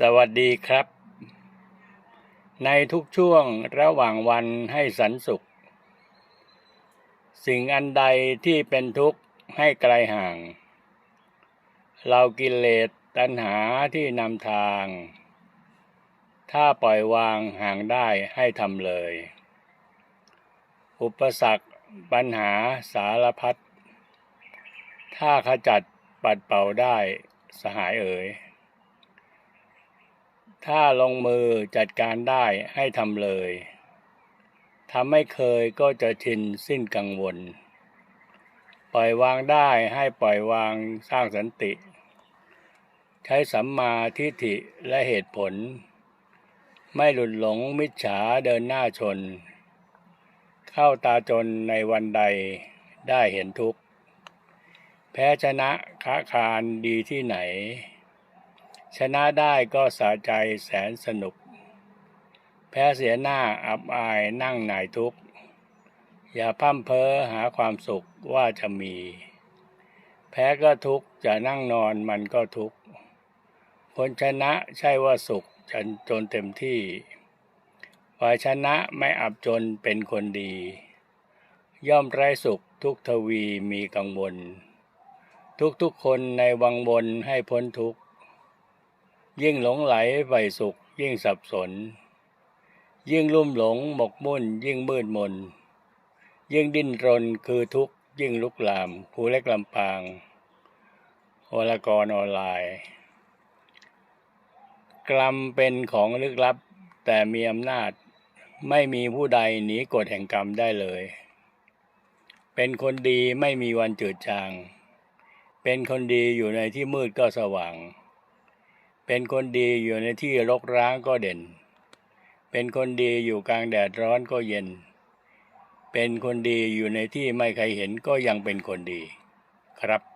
สวัสดีครับ ในทุกช่วงระหว่างวันให้สันสุข สิ่งอันใดที่เป็นทุกข์ให้ไกลห่าง เรากิเลสตัณหาที่นำทาง ถ้าปล่อยวางห่างได้ให้ทำเลย อุปสรรคปัญหาสารพัดถ้าขจัดปัดเป่าได้สหายเอ๋ย ถ้าลงมือจัดการได้ให้ทำเลยทำไม่เคยก็จะชินสิ้นกังวล ปล่อยวางได้ให้ปล่อยวางสร้างสันติ ใช้สัมมาทิฏฐิและเหตุผล ไม่หลุดหลงมิจฉาเดินหน้าชน เข้าตาจนในวันใดได้เห็นทุกข์ แพ้ชนะค้าคารดีที่ไหน ชนะได้ก็สะใจแสนสนุก แพ้เสียหน้าอับอายนั่งหน่ายทุกข์ อย่าพั่มเพ้อหาความสุขว่าจะมี แพ้ก็ทุกข์จะนั่งนอนมันก็ทุกข์ผลชนะใช่ว่าสุขจนจนเต็มที่ฝ่ายชนะไม่อับจนเป็นคนดี ย่อมไร้สุขทุกทวีมีกังวล ทุกๆคนในวังวนให้พ้นทุกข์ ยิ่งหลงไหลใฝ่สุข ยิ่งสับสน ยิ่งลุ่มหลงหมกมุ่น ยิ่งมืดมน ยิ่งดิ้นรนคือทุกข์ยิ่งลุกลามผู้เล็กลำปางวรกรออนไลน์ กรรมเป็นของลึกลับ แต่มีอำนาจไม่มีผู้ใดหนีกฎแห่งกรรมได้เลย เป็นคนดีไม่มีวันจืดจาง เป็นคนดีอยู่ในที่มืดก็สว่าง เป็นคนดีอยู่ในที่รกร้างก็เด่น เป็นคนดีอยู่กลางแดดร้อนก็เย็น เป็นคนดีอยู่ในที่ไม่ใครเห็นก็ยังเป็นคนดีครับ